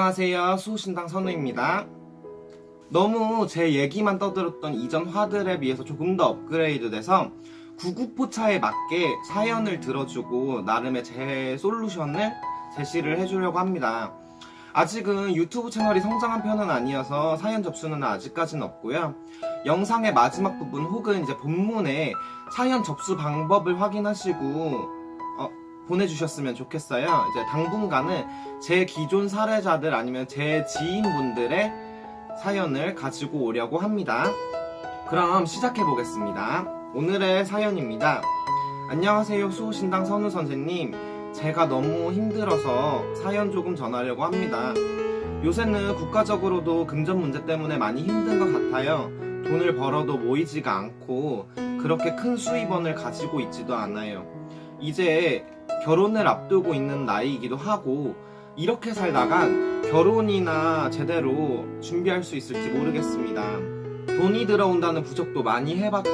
안녕하세요. 수호신당 선우입니다. 너무 제 얘기만 떠들었던 이전 화들에 비해서 조금 더 업그레이드 돼서 구구포차에 맞게 사연을 들어주고 나름의 제 솔루션을 제시를 해주려고 합니다. 아직은 유튜브 채널이 성장한 편은 아니어서 사연 접수는 아직까지는 없고요. 영상의 마지막 부분 혹은 이제 본문에 사연 접수 방법을 확인하시고 어, 보내주셨으면 좋겠어요. 이제 당분간은 제 기존 사례자들 아니면 제 지인분들의 사연을 가지고 오려고 합니다. 그럼 시작해 보겠습니다. 오늘의 사연입니다. 안녕하세요, 수호신당 선우 선생님. 제가 너무 힘들어서 사연 조금 전하려고 합니다. 요새는 국가적으로도 금전 문제 때문에 많이 힘든 것 같아요. 돈을 벌어도 모이지가 않고 그렇게 큰 수입원을 가지고 있지도 않아요. 이제 결혼을 앞두고 있는 나이이기도 하고 이렇게 살다간 결혼이나 제대로 준비할 수 있을지 모르겠습니다. 돈이 들어온다는 부적도 많이 해봤고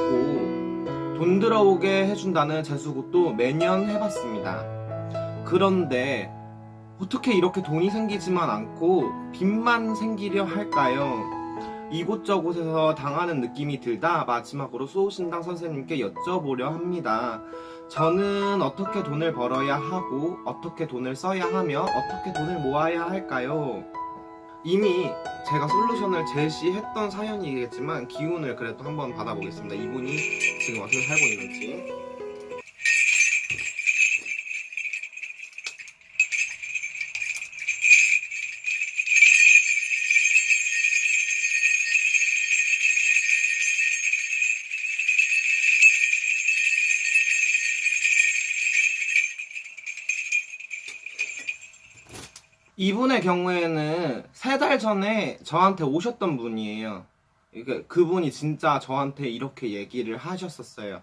돈 들어오게 해준다는 재수굿도 매년 해봤습니다. 그런데 어떻게 이렇게 돈이 생기지만 않고 빚만 생기려 할까요? 이곳저곳에서 당하는 느낌이 들다 마지막으로 수호신당 선생님께 여쭤보려 합니다. 저는 어떻게 돈을 벌어야 하고 어떻게 돈을 써야 하며 어떻게 돈을 모아야 할까요? 이미 제가 솔루션을 제시했던 사연이겠지만 기운을 그래도 한번 받아보겠습니다. 이분이 지금 어떻게 살고 있는지. 이분의 경우에는 세 달 전에 저한테 오셨던 분이에요. 이게 그분이 진짜 저한테 이렇게 얘기를 하셨었어요.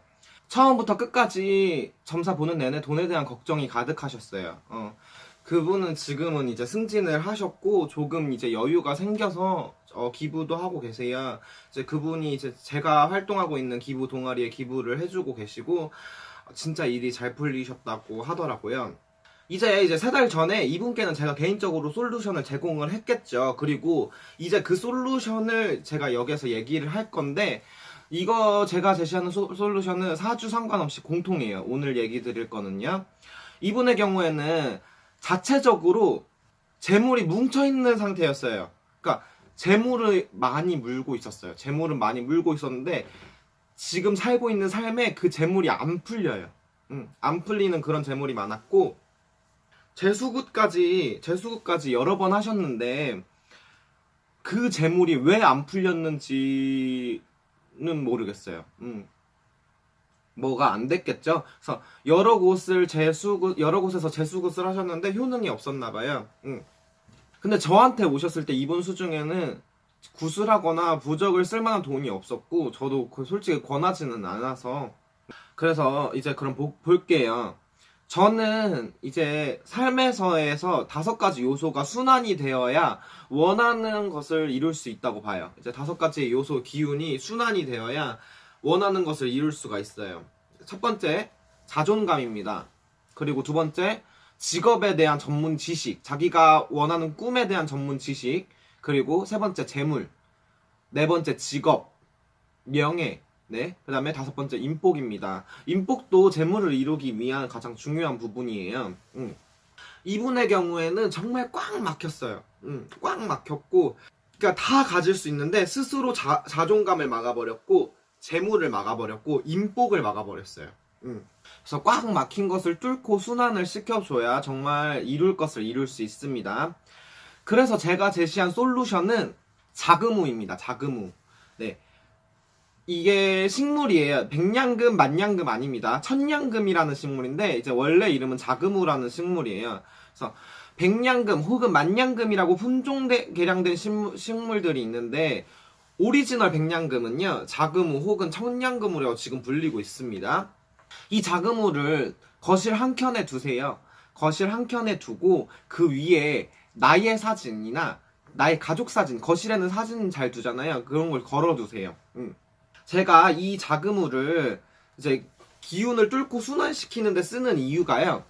처음부터 끝까지 점사 보는 내내 돈에 대한 걱정이 가득하셨어요. 어. 그분은 지금은 이제 승진을 하셨고 조금 이제 여유가 생겨서 어, 기부도 하고 계세요. 이제 그분이 이제 제가 활동하고 있는 기부 동아리에 기부를 해주고 계시고 진짜 일이 잘 풀리셨다고 하더라고요. 이제 이제 세 달 전에 이분께는 제가 개인적으로 솔루션을 제공을 했겠죠. 그리고 이제 그 솔루션을 제가 여기서 얘기를 할 건데 이거 제가 제시하는 소- 솔루션은 사주 상관없이 공통이에요. 오늘 얘기 드릴 거는요. 이분의 경우에는 자체적으로 재물이 뭉쳐 있는 상태였어요. 그러니까 재물을 많이 물고 있었어요. 재물은 많이 물고 있었는데 지금 살고 있는 삶에 그 재물이 안 풀려요. 음, 안 풀리는 그런 재물이 많았고 재수굿까지 재수굿까지 여러 번 하셨는데 그 재물이 왜 안 풀렸는지는 모르겠어요. 음. 뭐가 안 됐겠죠. 그래서 여러 곳을 재수굿 여러 곳에서 재수굿을 하셨는데 효능이 없었나 봐요. 음. 근데 저한테 오셨을 때 이분 수중에는 구슬하거나 부적을 쓸 만한 돈이 없었고 저도 그 솔직히 권하지는 않아서 그래서 이제 그럼 보- 볼게요. 저는 이제 삶에서에서 다섯 가지 요소가 순환이 되어야 원하는 것을 이룰 수 있다고 봐요. 이제 다섯 가지 요소 기운이 순환이 되어야 원하는 것을 이룰 수가 있어요. 첫 번째, 자존감입니다. 그리고 두 번째, 직업에 대한 전문 지식, 자기가 원하는 꿈에 대한 전문 지식, 그리고 세 번째, 재물, 네 번째, 직업, 명예, 네. 그 다음에 다섯 번째, 인복입니다. 인복도 재물을 이루기 위한 가장 중요한 부분이에요. 음. 이분의 경우에는 정말 꽉 막혔어요. 음, 꽉 막혔고, 그러니까 다 가질 수 있는데 스스로 자, 자존감을 막아버렸고, 재물을 막아버렸고, 인복을 막아버렸어요. 음. 그래서 꽉 막힌 것을 뚫고 순환을 시켜줘야 정말 이룰 것을 이룰 수 있습니다. 그래서 제가 제시한 솔루션은 자금우입니다. 자금우. 네. 이게 식물이에요. 백냥금, 만냥금 아닙니다. 천냥금이라는 식물인데 이제 원래 이름은 자금우라는 식물이에요. 그래서 백냥금 혹은 만냥금이라고 품종 개량된 식물, 식물 들이 있는데 오리지널 백냥금은요 자금우 혹은 천냥금으로 지금 불리고 있습니다. 이 자금우를 거실 한 켠에 두세요. 거실 한 켠에 두고 그 위에 나의 사진이나 나의 가족 사진, 거실에는 사진 잘 두잖아요. 그런 걸 걸어두세요. 음. 제가 이 자금우를 이제 기운을 뚫고 순환시키는데 쓰는 이유가요.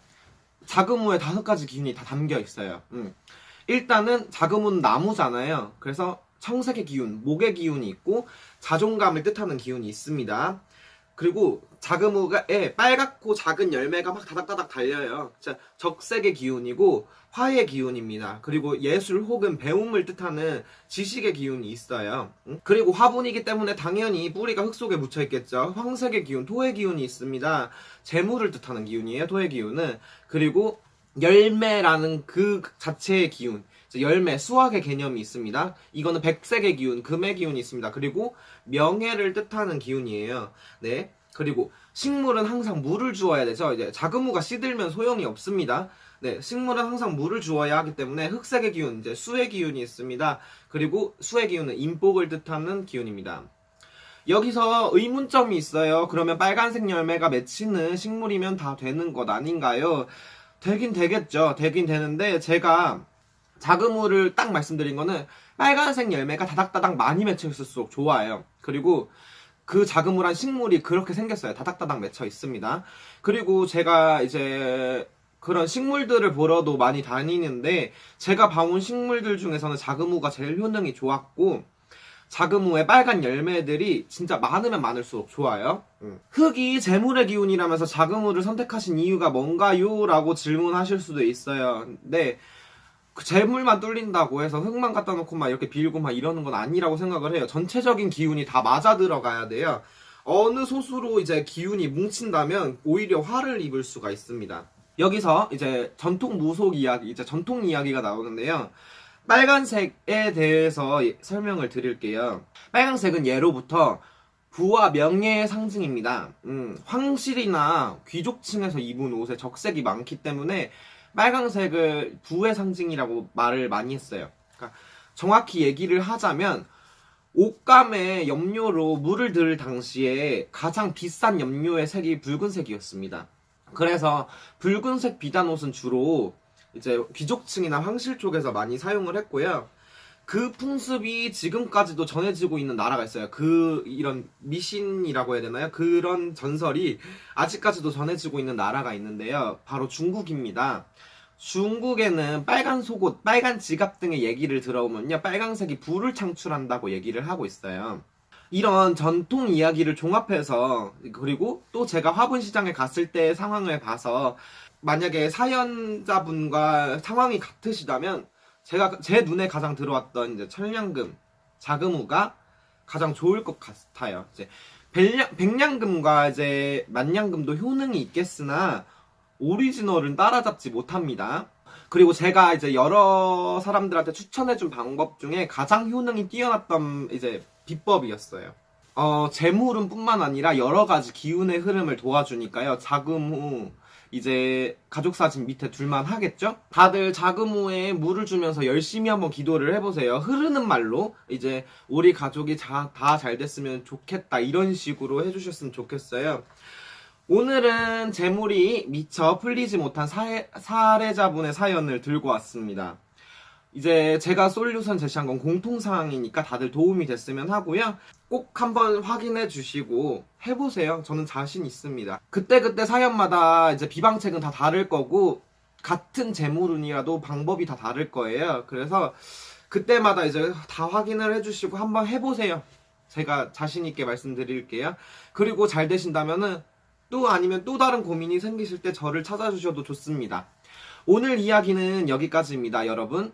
자금우에 다섯 가지 기운이 다 담겨 있어요. 음. 일단은 자금은 나무잖아요. 그래서 청색의 기운, 목의 기운이 있고 자존감을 뜻하는 기운이 있습니다. 그리고 자금우가에 빨갛고 작은 열매가 막 다닥다닥 달려요. 자, 적색의 기운이고 화의 기운입니다. 그리고 예술 혹은 배움을 뜻하는 지식의 기운이 있어요. 응? 그리고 화분이기 때문에 당연히 뿌리가 흙 속에 묻혀 있겠죠. 황색의 기운, 토의 기운이 있습니다. 재물을 뜻하는 기운이에요. 토의 기운은 그리고 열매라는 그 자체의 기운. 열매, 수학의 개념이 있습니다. 이거는 백색의 기운, 금의 기운이 있습니다. 그리고 명예를 뜻하는 기운이에요. 네. 그리고 식물은 항상 물을 주어야 되죠. 이제 자금우가 시들면 소용이 없습니다. 네, 식물은 항상 물을 주어야 하기 때문에 흑색의 기운, 이제 수의 기운이 있습니다. 그리고 수의 기운은 인복을 뜻하는 기운입니다. 여기서 의문점이 있어요. 그러면 빨간색 열매가 맺히는 식물이면 다 되는 것 아닌가요? 되긴 되겠죠. 되긴 되는데 제가 자그무를 딱 말씀드린 거는 빨간색 열매가 다닥다닥 많이 맺혀 있을수록 좋아요. 그리고 그 자그무란 식물이 그렇게 생겼어요. 다닥다닥 맺혀 있습니다. 그리고 제가 이제 그런 식물들을 보러도 많이 다니는데 제가 봐온 식물들 중에서는 자그무가 제일 효능이 좋았고 자그무의 빨간 열매들이 진짜 많으면 많을수록 좋아요. 음. 흙이 재물의 기운이라면서 자그무를 선택하신 이유가 뭔가요? 라고 질문하실 수도 있어요. 근데 그 재물만 뚫린다고 해서 흙만 갖다 놓고 막 이렇게 빌고 막 이러는 건 아니라고 생각을 해요. 전체적인 기운이 다 맞아 들어가야 돼요. 어느 소수로 이제 기운이 뭉친다면 오히려 화를 입을 수가 있습니다. 여기서 이제 전통 무속 이야기, 이제 전통 이야기가 나오는데요. 빨간색에 대해서 설명을 드릴게요. 빨간색은 예로부터 부와 명예의 상징입니다. 음, 황실이나 귀족층에서 입은 옷에 적색이 많기 때문에 빨강색을 부의 상징이라고 말을 많이 했어요. 그러니까 정확히 얘기를 하자면 옷감에 염료로 물을 들 당시에 가장 비싼 염료의 색이 붉은색이었습니다. 그래서 붉은색 비단 옷은 주로 이제 귀족층이나 황실 쪽에서 많이 사용을 했고요. 그 풍습이 지금까지도 전해지고 있는 나라가 있어요. 그 이런 미신이라고 해야 되나요? 그런 전설이 아직까지도 전해지고 있는 나라가 있는데요. 바로 중국입니다. 중국에는 빨간 속옷, 빨간 지갑 등의 얘기를 들어보면요. 빨강색이 불을 창출한다고 얘기를 하고 있어요. 이런 전통 이야기를 종합해서 그리고 또 제가 화분 시장에 갔을 때 상황을 봐서 만약에 사연자분과 상황이 같으시다면 제가 제 눈에 가장 들어왔던 이제 천냥금, 자금우가 가장 좋을 것 같아요. 이제 백냥, 백냥금과 이제 만냥금도 효능이 있겠으나 오리지널은 따라잡지 못합니다. 그리고 제가 이제 여러 사람들한테 추천해준 방법 중에 가장 효능이 뛰어났던 이제 비법이었어요. 어, 재물은 뿐만 아니라 여러 가지 기운의 흐름을 도와주니까요. 자금 후, 이제 가족 사진 밑에 둘만 하겠죠? 다들 자금후에 물을 주면서 열심히 한번 기도를 해보세요. 흐르는 말로 이제 우리 가족이 다 잘 됐으면 좋겠다 이런 식으로 해주셨으면 좋겠어요. 오늘은 재물이 미처 풀리지 못한 사회, 사례자분의 사연을 들고 왔습니다. 이제 제가 솔루션 제시한 건 공통사항이니까 다들 도움이 됐으면 하고요. 꼭 한번 확인해 주시고 해보세요. 저는 자신 있습니다. 그때그때 사연마다 이제 비방책은 다 다를 거고, 같은 재물운이라도 방법이 다 다를 거예요. 그래서 그때마다 이제 다 확인을 해주시고 한번 해보세요. 제가 자신있게 말씀드릴게요. 그리고 잘 되신다면은 또 아니면 또 다른 고민이 생기실 때 저를 찾아주셔도 좋습니다. 오늘 이야기는 여기까지입니다, 여러분.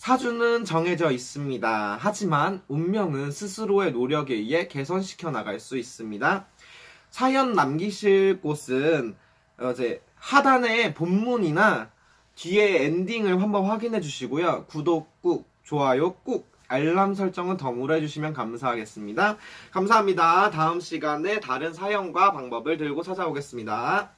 사주는 정해져 있습니다. 하지만 운명은 스스로의 노력에 의해 개선시켜 나갈 수 있습니다. 사연 남기실 곳은 어, 이제 하단에 본문이나 뒤에 엔딩을 한번 확인해 주시고요. 구독 꾹, 좋아요 꾹, 알람 설정은 덤으로 해주시면 감사하겠습니다. 감사합니다. 다음 시간에 다른 사연과 방법을 들고 찾아오겠습니다.